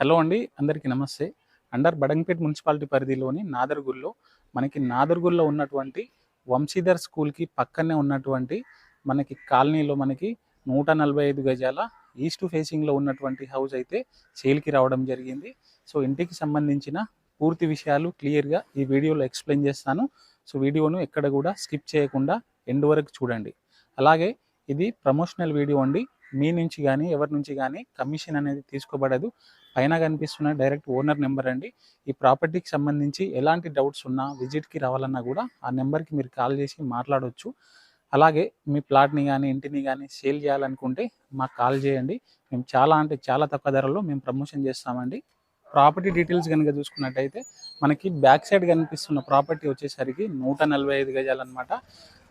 Hello అండి అందరికీ నమస్తే. అండర్ బడంగపేట్ మున్సిపాలిటీ పరిధిలోని నాదర్గుల్లో మనకి నాదర్గుల్లో ఉన్నటువంటి వంశీధర్ స్కూల్కి పక్కనే ఉన్నటువంటి మనకి కాలనీలో మనకి నూట నలభై ఐదు గజాల ఈస్ట్ ఫేసింగ్లో ఉన్నటువంటి హౌస్ అయితే సేల్కి రావడం జరిగింది. సో ఇంటికి సంబంధించిన పూర్తి విషయాలు క్లియర్గా ఈ వీడియోలో ఎక్స్ప్లెయిన్ చేస్తాను. సో వీడియోను ఎక్కడ కూడా స్కిప్ చేయకుండా ఎండ్ వరకు చూడండి. అలాగే ఇది ప్రమోషనల్ వీడియో అండి. మీ నుంచి కానీ ఎవరి నుంచి కానీ కమిషన్ అనేది తీసుకోబడదు. పైన కనిపిస్తున్న డైరెక్ట్ ఓనర్ నెంబర్ అండి. ఈ ప్రాపర్టీకి సంబంధించి ఎలాంటి డౌట్స్ ఉన్నా విజిట్కి రావాలన్నా కూడా ఆ నెంబర్కి మీరు కాల్ చేసి మాట్లాడవచ్చు అలాగే మీ ప్లాట్ని కానీ ఇంటిని కానీ సేల్ చేయాలనుకుంటే మాకు కాల్ చేయండి. మేము చాలా అంటే చాలా తక్కువ ధరలో మేము ప్రమోషన్ చేస్తామండి. ప్రాపర్టీ డీటెయిల్స్ కనుక చూసుకున్నట్టయితే మనకి బ్యాక్ సైడ్ కనిపిస్తున్న ప్రాపర్టీ వచ్చేసరికి నూట నలభై ఐదు గజాలన్నమాట.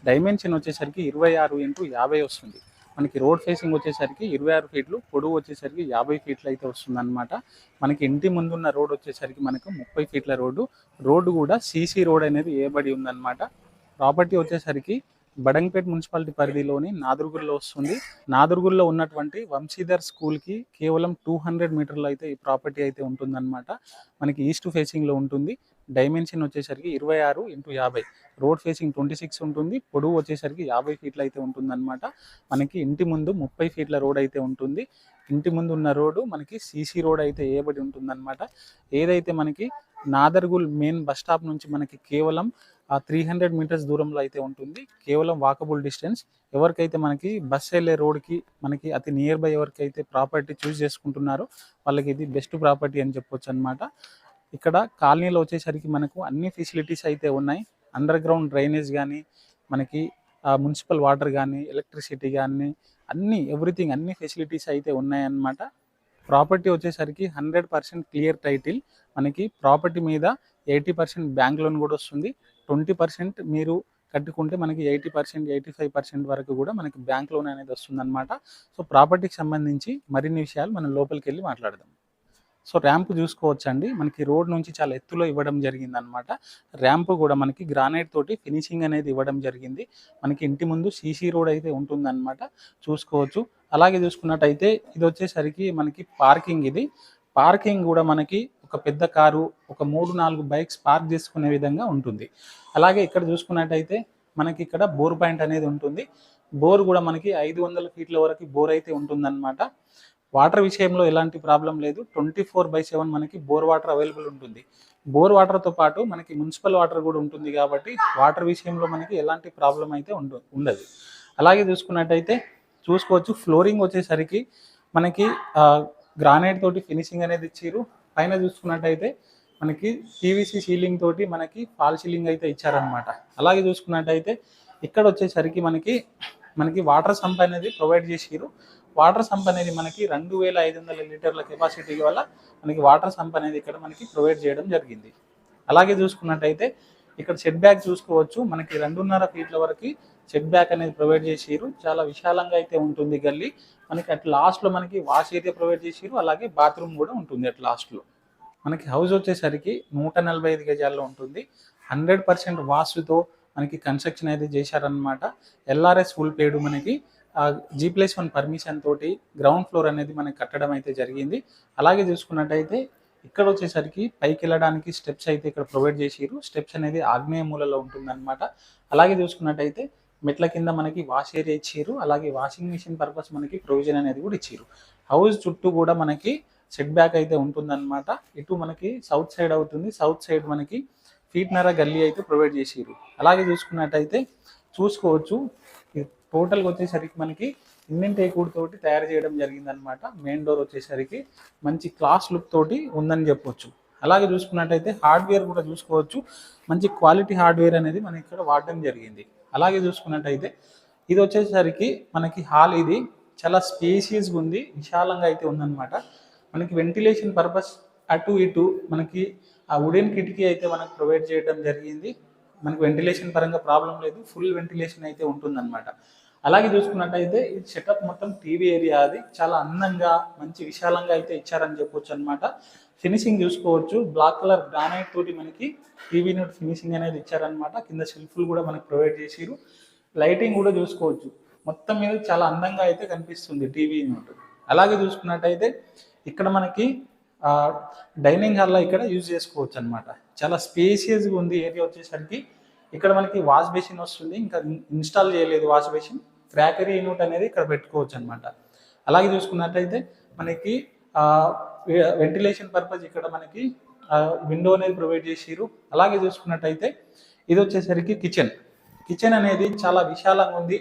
డైమెన్షన్ వచ్చేసరికి ఇరవై ఆరు ఇంటూ యాభై వస్తుంది. మనకి రోడ్ ఫేసింగ్ వచ్చేసరికి ఇరవై ఆరు ఫీట్లు పొడవు వచ్చేసరికి యాభై ఫీట్లు అయితే వస్తుందన్నమాట. మనకి ఇంటి ముందున్న రోడ్ వచ్చేసరికి మనకు ముప్పై ఫీట్ల రోడ్డు. రోడ్డు కూడా సీసీ రోడ్ అనేది వేయబడి ఉందన్నమాట. ప్రాపర్టీ వచ్చేసరికి బడంగపేట్ మున్సిపాలిటీ పరిధిలోని నాదుర్గుల్లో వస్తుంది. నాదుర్గుల్లో ఉన్నటువంటి వంశీధర్ స్కూల్కి కేవలం టూ హండ్రెడ్ మీటర్లు అయితే ఈ ప్రాపర్టీ అయితే ఉంటుందన్నమాట. మనకి ఈస్ట్ ఫేసింగ్లో ఉంటుంది. డైమెన్షన్ వచ్చేసరికి ఇరవై ఆరు ఇంటూ యాభై. రోడ్ ఫేసింగ్ ట్వంటీ సిక్స్ ఉంటుంది. పొడవు వచ్చేసరికి యాభై ఫీట్లు అయితే ఉంటుందన్నమాట. మనకి ఇంటి ముందు ముప్పై ఫీట్ల రోడ్ అయితే ఉంటుంది. ఇంటి ముందు ఉన్న రోడ్డు మనకి సీసీ రోడ్ అయితే వేయబడి ఉంటుందన్నమాట. ఏదైతే మనకి నాదర్గుల్ మెయిన్ బస్ స్టాప్ నుంచి మనకి కేవలం ఆ త్రీ హండ్రెడ్ మీటర్స్ దూరంలో అయితే ఉంటుంది. కేవలం వాకబుల్ డిస్టెన్స్. ఎవరికైతే మనకి బస్ వెళ్ళే రోడ్కి మనకి అతి నియర్ బై ఎవరికైతే ప్రాపర్టీ చూస్ చేసుకుంటున్నారో వాళ్ళకి ఇది బెస్ట్ ప్రాపర్టీ అని చెప్పొచ్చు అనమాట ఇక్కడ కాలనీలో వచ్చేసరికి మనకు అన్ని ఫెసిలిటీస్ అయితే ఉన్నాయి. అండర్ గ్రౌండ్ డ్రైనేజ్ కానీ మనకి మున్సిపల్ వాటర్ కానీ ఎలక్ట్రిసిటీ కానీ అన్ని ఎవ్రీథింగ్ అన్ని ఫెసిలిటీస్ అయితే ఉన్నాయన్నమాట. ప్రాపర్టీ వచ్చేసరికి హండ్రెడ్ పర్సెంట్ క్లియర్ టైటిల్ మనకి ప్రాపర్టీ మీద ఎయిటీ పర్సెంట్ బ్యాంక్ లోన్ కూడా వస్తుంది. ట్వంటీ పర్సెంట్ మీరు కట్టుకుంటే మనకి eighty percent eighty five percent వరకు కూడా మనకి బ్యాంక్ లోన్ అనేది వస్తుందన్నమాట. సో ప్రాపర్టీకి సంబంధించి మరిన్ని విషయాలు మనం లోపలికి వెళ్ళి మాట్లాడదాం. సో ర్యాంప్ చూసుకోవచ్చండి. మనకి రోడ్ నుంచి చాలా ఎత్తులో ఇవ్వడం జరిగింది అనమాట ర్యాంప్ కూడా మనకి గ్రానైట్ తోటి ఫినిషింగ్ అనేది ఇవ్వడం జరిగింది. మనకి ఇంటి ముందు సీసీ రోడ్ అయితే ఉంటుందన్నమాట. చూసుకోవచ్చు. అలాగే చూసుకున్నట్టయితే ఇది వచ్చేసరికి మనకి పార్కింగ్ ఇది. పార్కింగ్ కూడా మనకి ఒక పెద్ద కారు ఒక మూడు నాలుగు బైక్స్ పార్క్ చేసుకునే విధంగా ఉంటుంది. అలాగే ఇక్కడ చూసుకున్నట్టయితే మనకి ఇక్కడ బోర్ పాయింట్ అనేది ఉంటుంది. బోర్ కూడా మనకి ఐదు వందల ఫీట్ల వరకు బోర్ అయితే ఉంటుందన్నమాట. వాటర్ విషయంలో ఎలాంటి ప్రాబ్లం లేదు. ట్వంటీ ఫోర్ బై సెవెన్ మనకి బోర్ వాటర్ అవైలబుల్ ఉంటుంది. బోర్ వాటర్తో పాటు మనకి మున్సిపల్ వాటర్ కూడా ఉంటుంది కాబట్టి వాటర్ విషయంలో మనకి ఎలాంటి ప్రాబ్లం అయితే ఉండ ఉండదు. అలాగే చూసుకున్నట్టయితే చూసుకోవచ్చు ఫ్లోరింగ్ వచ్చేసరికి మనకి గ్రానైట్ తోటి ఫినిషింగ్ అనేది ఇచ్చారు పైన చూసుకున్నట్టయితే మనకి పీవీసీ సీలింగ్ తోటి మనకి ఫాల్ సీలింగ్ అయితే ఇచ్చారనమాట అలాగే చూసుకున్నట్టయితే ఇక్కడ వచ్చేసరికి మనకి మనకి వాటర్ సంప్ అనేది ప్రొవైడ్ చేసిరు వాటర్ సంప్ అనేది మనకి రెండు వేల ఐదు వందల లీటర్ల కెపాసిటీ వల్ల మనకి వాటర్ సంప్ అనేది ఇక్కడ మనకి ప్రొవైడ్ చేయడం జరిగింది. అలాగే చూసుకున్నట్టయితే ఇక్కడ సెట్ బ్యాక్ చూసుకోవచ్చు. మనకి రెండున్నర ఫీట్ల వరకు సెట్ బ్యాక్ అనేది ప్రొవైడ్ చేసిరు చాలా విశాలంగా అయితే ఉంటుంది గల్లీ. మనకి అట్ లాస్ట్లో మనకి వాష్ ఏరియా ప్రొవైడ్ చేసిరు అలాగే బాత్రూమ్ కూడా ఉంటుంది అట్ లాస్ట్లో మనకి హౌస్ వచ్చేసరికి నూట నలభై ఐదు గజాల్లో ఉంటుంది. హండ్రెడ్ పర్సెంట్ వాస్తుతో మనకి కన్స్ట్రక్షన్ అయితే చేశారనమాట ఎల్ఆర్ఎస్ ఫుల్ పేడు మనకి జీ ప్లస్ వన్ పర్మిషన్ తోటి గ్రౌండ్ ఫ్లోర్ అనేది మనకి కట్టడం అయితే జరిగింది. అలాగే చూసుకున్నట్టయితే ఇక్కడ వచ్చేసరికి పైకి వెళ్ళడానికి స్టెప్స్ అయితే ఇక్కడ ప్రొవైడ్ చేసిరు స్టెప్స్ అనేది ఆగ్నేయ మూలలో ఉంటుందన్నమాట. అలాగే చూసుకున్నట్టయితే మెట్ల కింద మనకి వాష్ ఏరియా ఇచ్చారు అలాగే వాషింగ్ మిషన్ పర్పస్ మనకి ప్రొవిజన్ అనేది కూడా ఇచ్చారు హౌస్ చుట్టూ కూడా మనకి సెట్ బ్యాక్ అయితే ఉంటుందన్నమాట. ఇటు మనకి సౌత్ సైడ్ అవుతుంది. సౌత్ సైడ్ మనకి ఫీట్నర గల్లీ అయితే ప్రొవైడ్ చేసిరు అలాగే చూసుకున్నట్టయితే చూసుకోవచ్చు. టోటల్గా వచ్చేసరికి మనకి ఇండియన్ టేకూడ్ తోటి తయారు చేయడం జరిగిందనమాట మెయిన్ డోర్ వచ్చేసరికి మంచి క్లాస్ లుక్ తోటి ఉందని చెప్పొచ్చు. అలాగే చూసుకున్నట్టయితే హార్డ్వేర్ కూడా చూసుకోవచ్చు. మంచి క్వాలిటీ హార్డ్వేర్ అనేది మనకి ఇక్కడ వాడడం జరిగింది. అలాగే చూసుకున్నట్టయితే ఇది వచ్చేసరికి మనకి హాల్ ఇది చాలా స్పేసియస్గా ఉంది విశాలంగా అయితే ఉందన్నమాట. మనకి వెంటిలేషన్ పర్పస్ అటు ఇటు మనకి ఆ వుడెన్ కిటికీ అయితే మనకు ప్రొవైడ్ చేయడం జరిగింది. మనకి వెంటిలేషన్ పరంగా ప్రాబ్లం లేదు ఫుల్ వెంటిలేషన్ అయితే ఉంటుందన్నమాట. అలాగే చూసుకున్నట్టయితే ఈ సెటప్ మొత్తం టీవీ ఏరియా అది. చాలా అందంగా మంచి విశాలంగా అయితే ఇచ్చారని చెప్పొచ్చు అనమాట ఫినిషింగ్ చూసుకోవచ్చు. బ్లాక్ కలర్ గ్రానైట్ తోటి మనకి టీవీ నోట్ ఫినిషింగ్ అనేది ఇచ్చారనమాట కింద షెల్ఫ్లు కూడా మనకి ప్రొవైడ్ చేసిరు లైటింగ్ కూడా చూసుకోవచ్చు. మొత్తం మీద చాలా అందంగా అయితే కనిపిస్తుంది టీవీ నోట్ అలాగే చూసుకున్నట్టయితే ఇక్కడ మనకి డైనింగ్ హాల్లో ఇక్కడ యూజ్ చేసుకోవచ్చు అనమాట చాలా స్పేసియస్గా ఉంది. ఏరియా వచ్చేసరికి ఇక్కడ మనకి వాష్ బేసిన్ వస్తుంది. ఇంకా ఇన్స్టాల్ చేయలేదు వాష్ బేసిన్ క్రాకరీ యూనిట్ అనేది ఇక్కడ పెట్టుకోవచ్చు అనమాట అలాగే చూసుకున్నట్టయితే మనకి వెంటిలేషన్ పర్పస్ ఇక్కడ మనకి విండో అనేది ప్రొవైడ్ చేసిరు అలాగే చూసుకున్నట్టయితే ఇది వచ్చేసరికి కిచెన్ కిచెన్ అనేది చాలా విశాలంగా ఉంది.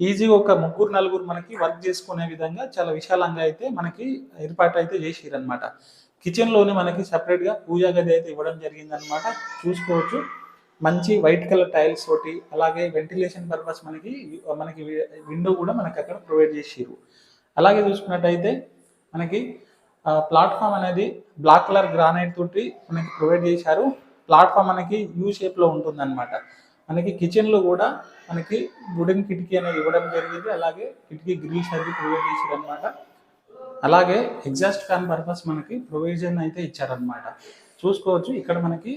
ఈజీగా ఒక ముగ్గురు నలుగురు మనకి వర్క్ చేసుకునే విధంగా చాలా విశాలంగా అయితే మనకి ఏర్పాటు అయితే చేసిరు అనమాట కిచెన్లోనే మనకి సపరేట్గా పూజా గది అయితే ఇవ్వడం జరిగిందనమాట చూసుకోవచ్చు. మంచి వైట్ కలర్ టైల్స్ తోటి అలాగే వెంటిలేషన్ పర్పస్ మనకి మనకి విండో కూడా మనకి అక్కడ ప్రొవైడ్ చేసిరు అలాగే చూసుకున్నట్టయితే మనకి ప్లాట్ఫామ్ అనేది బ్లాక్ కలర్ గ్రానైట్ తోటి మనకి ప్రొవైడ్ చేశారు. ప్లాట్ఫామ్ మనకి యూ షేప్లో ఉంటుందన్నమాట. మనకి కిచెన్లో కూడా మనకి వుడెన్ కిటికీ అనేది ఇవ్వడం జరిగింది. అలాగే కిటికీ గ్రిల్స్ అనేది ప్రొవైడ్ చేశారు అనమాట అలాగే ఎగ్జాస్ట్ ఫ్యాన్ పర్పస్ మనకి ప్రొవిజన్ అయితే ఇచ్చారనమాట చూసుకోవచ్చు. ఇక్కడ మనకి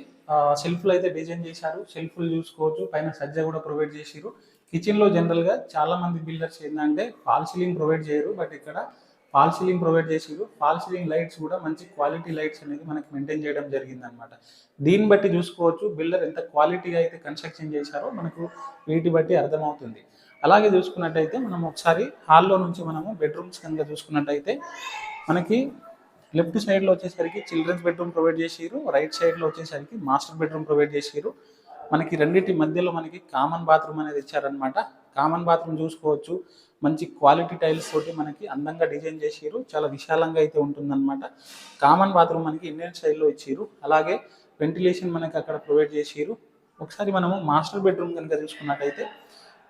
సెల్ఫ్లు అయితే డిజైన్ చేశారు. సెల్ఫ్లు చూసుకోవచ్చు. పైన సజ్జ కూడా ప్రొవైడ్ చేసిరు కిచెన్లో జనరల్గా చాలా మంది బిల్డర్స్ ఏంటంటే ఫాల్ సీలింగ్ ప్రొవైడ్ చేయరు. బట్ ఇక్కడ ఫాల్ సీలింగ్ ప్రొవైడ్ చేసారు ఫాల్ సీలింగ్ లైట్స్ కూడా మంచి క్వాలిటీ లైట్స్ అనేది మనకి మెయింటైన్ చేయడం జరిగింది అనమాట దీన్ని బట్టి చూసుకోవచ్చు. బిల్డర్ ఎంత క్వాలిటీగా అయితే కన్స్ట్రక్షన్ చేశారో మనకు వీటి బట్టి అర్థమవుతుంది. అలాగే చూసుకున్నట్టయితే మనం ఒకసారి హాల్లో నుంచి మనము బెడ్రూమ్స్ కనుక చూసుకున్నట్టయితే మనకి లెఫ్ట్ సైడ్లో వచ్చేసరికి చిల్డ్రన్స్ బెడ్రూమ్ ప్రొవైడ్ చేసిరు రైట్ సైడ్లో వచ్చేసరికి మాస్టర్ బెడ్రూమ్ ప్రొవైడ్ చేసిరు మనకి రెండింటి మధ్యలో మనకి కామన్ బాత్రూమ్ అనేది ఇచ్చారనమాట కామన్ బాత్రూమ్ చూసుకోవచ్చు. మంచి క్వాలిటీ టైల్స్ తోటి మనకి అందంగా డిజైన్ చేసిరు చాలా విశాలంగా అయితే ఉంటుందన్నమాట. కామన్ బాత్రూమ్ మనకి ఇండియన్ స్టైల్లో ఇచ్చిరు అలాగే వెంటిలేషన్ మనకి అక్కడ ప్రొవైడ్ చేసిరు ఒకసారి మనము మాస్టర్ బెడ్రూమ్ కనుక చూసుకున్నట్టయితే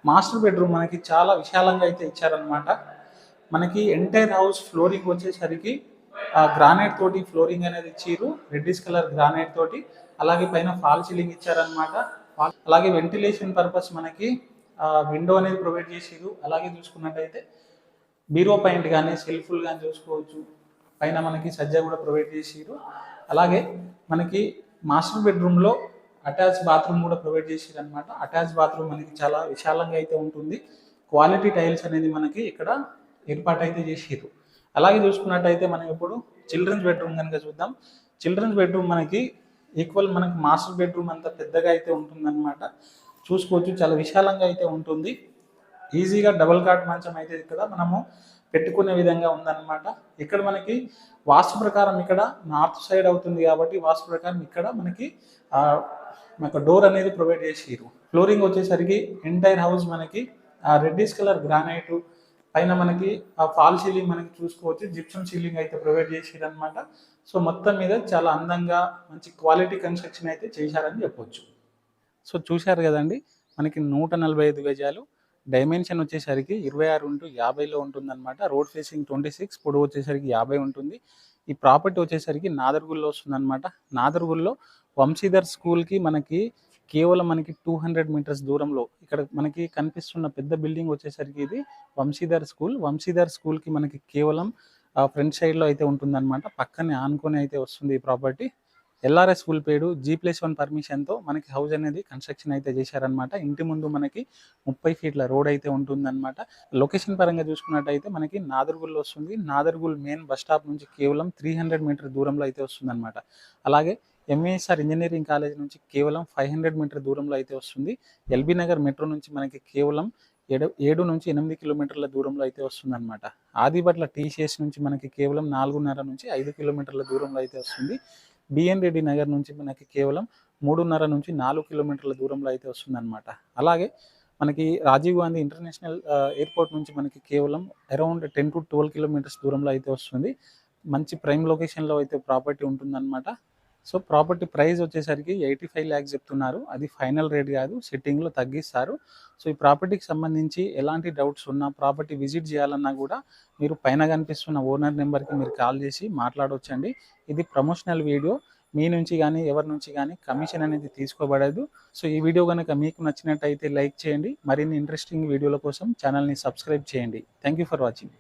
మాస్టర్ బెడ్రూమ్ మనకి చాలా విశాలంగా అయితే ఇచ్చారనమాట మనకి ఎంటైర్ హౌస్ ఫ్లోరింగ్ వచ్చేసరికి గ్రానైట్ తోటి ఫ్లోరింగ్ అనేది ఇచ్చారు రెడ్డిస్ కలర్ గ్రానైట్ తోటి. అలాగే పైన ఫాల్ సీలింగ్ ఇచ్చారనమాట అలాగే వెంటిలేషన్ పర్పస్ మనకి విండో అనేది ప్రొవైడ్ చేసిరు అలాగే చూసుకున్నట్టయితే బీరో పాయింట్ కానీ సెల్ఫుల్ కానీ చూసుకోవచ్చు. పైన మనకి సజ్జ కూడా ప్రొవైడ్ చేసారు అలాగే మనకి మాస్టర్ బెడ్రూమ్లో అటాచ్ బాత్రూమ్ కూడా ప్రొవైడ్ చేసారు అనమాట అటాచ్ బాత్రూమ్ మనకి చాలా విశాలంగా అయితే ఉంటుంది. క్వాలిటీ టైల్స్ అనేది మనకి ఇక్కడ ఏర్పాటు అయితే చేసారు అలాగే చూసుకున్నట్టయితే మనం ఇప్పుడు చిల్డ్రన్స్ బెడ్రూమ్ కనుక చూద్దాం. చిల్డ్రన్స్ బెడ్రూమ్ మనకి ఈక్వల్ మనకి మాస్టర్ బెడ్రూమ్ అంత పెద్దగా అయితే ఉంటుందన్నమాట. చూసుకోవచ్చు చాలా విశాలంగా అయితే ఉంటుంది. ఈజీగా డబల్ కాట్ మంచం అయితే ఇక్కడ మనము పెట్టుకునే విధంగా ఉందన్నమాట. ఇక్కడ మనకి వాస్తు ప్రకారం ఇక్కడ నార్త్ సైడ్ అవుతుంది కాబట్టి వాస్తు ప్రకారం ఇక్కడ మనకి మనకు డోర్ అనేది ప్రొవైడ్ చేసిరు ఫ్లోరింగ్ వచ్చేసరికి ఎంటైర్ హౌస్ మనకి రెడ్డిష్ కలర్ గ్రానైటు పైన మనకి ఆ ఫాల్ సీలింగ్ మనకి చూసుకోవచ్చు. జిప్సమ్ సీలింగ్ అయితే ప్రొవైడ్ చేసిరు అనమాట సో మొత్తం మీద చాలా అందంగా మంచి క్వాలిటీ కన్స్ట్రక్షన్ అయితే చేశారని చెప్పొచ్చు. సో చూశారు కదండి మనకి నూట నలభై ఐదు గజాలు. డైమెన్షన్ వచ్చేసరికి ఇరవై ఆరు ఇంటూ యాభైలో ఉంటుందన్నమాట. రోడ్ ఫేసింగ్ ట్వంటీ సిక్స్ పొడవు వచ్చేసరికి యాభై ఉంటుంది. ఈ ప్రాపర్టీ వచ్చేసరికి నాదర్గుల్లో వస్తుందన్నమాట. నాదర్గుల్లో వంశీధర్ స్కూల్కి మనకి కేవలం మనకి టూ హండ్రెడ్ మీటర్స్ దూరంలో ఇక్కడ మనకి కనిపిస్తున్న పెద్ద బిల్డింగ్ వచ్చేసరికి ఇది వంశీధర్ స్కూల్. వంశీధర్ స్కూల్కి మనకి కేవలం ఫ్రంట్ సైడ్లో అయితే ఉంటుందన్నమాట. పక్కనే ఆనుకొని అయితే వస్తుంది ఈ property. LRS full paid G plus one పర్మిషన్తో మనకి హౌస్ అనేది కన్స్ట్రక్షన్ అయితే చేశారనమాట ఇంటి ముందు మనకి ముప్పై ఫీట్ల రోడ్ అయితే ఉంటుందన్నమాట. లొకేషన్ పరంగా చూసుకున్నట్టయితే మనకి నాదర్గుల్ వస్తుంది. నాదర్గుల్ మెయిన్ బస్ స్టాప్ నుంచి కేవలం త్రీ హండ్రెడ్ మీటర్ దూరంలో అయితే వస్తుందన్నమాట. అలాగే ఎంఏఎస్ఆర్ ఇంజనీరింగ్ కాలేజ్ నుంచి కేవలం ఫైవ్ హండ్రెడ్ మీటర్ దూరంలో అయితే వస్తుంది. ఎల్బీ నగర్ మెట్రో నుంచి మనకి కేవలం ఏడు ఏడు నుంచి ఎనిమిది కిలోమీటర్ల దూరంలో అయితే వస్తుందన్నమాట. ఆదిబట్ల టీసీఎస్ నుంచి మనకి కేవలం నాలుగున్నర నుంచి ఐదు కిలోమీటర్ల దూరంలో అయితే వస్తుంది. బిఎన్ రెడ్డి నగర్ నుంచి మనకి కేవలం మూడున్నర నుంచి నాలుగు కిలోమీటర్ల దూరంలో అయితే వస్తుందన్నమాట. అలాగే మనకి రాజీవ్ గాంధీ ఇంటర్నేషనల్ ఎయిర్పోర్ట్ నుంచి మనకి కేవలం around ten to twelve kilometers దూరంలో అయితే వస్తుంది. మంచి ప్రైమ్ లొకేషన్లో అయితే ప్రాపర్టీ ఉంటుందన్నమాట. సో ప్రాపర్టీ ప్రైస్ వచ్చేసరికి ఎయిటీ ఫైవ్ ల్యాక్స్ చెప్తున్నారు. అది ఫైనల్ రేట్ కాదు సెట్టింగ్లో తగ్గిస్తారు. సో ఈ ప్రాపర్టీకి సంబంధించి ఎలాంటి డౌట్స్ ఉన్నా ప్రాపర్టీ విజిట్ చేయాలన్నా కూడా మీరు పైన కనిపిస్తున్న ఓనర్ నెంబర్కి మీరు కాల్ చేసి మాట్లాడవచ్చండి ఇది ప్రమోషనల్ వీడియో. మీ నుంచి కానీ ఎవరి నుంచి కానీ కమిషన్ అనేది తీసుకోబడదు. సో ఈ వీడియో కనుక మీకు నచ్చినట్టయితే లైక్ చేయండి. మరిన్ని ఇంట్రెస్టింగ్ వీడియోల కోసం ఛానల్ని సబ్స్క్రైబ్ చేయండి. Thank you for watching.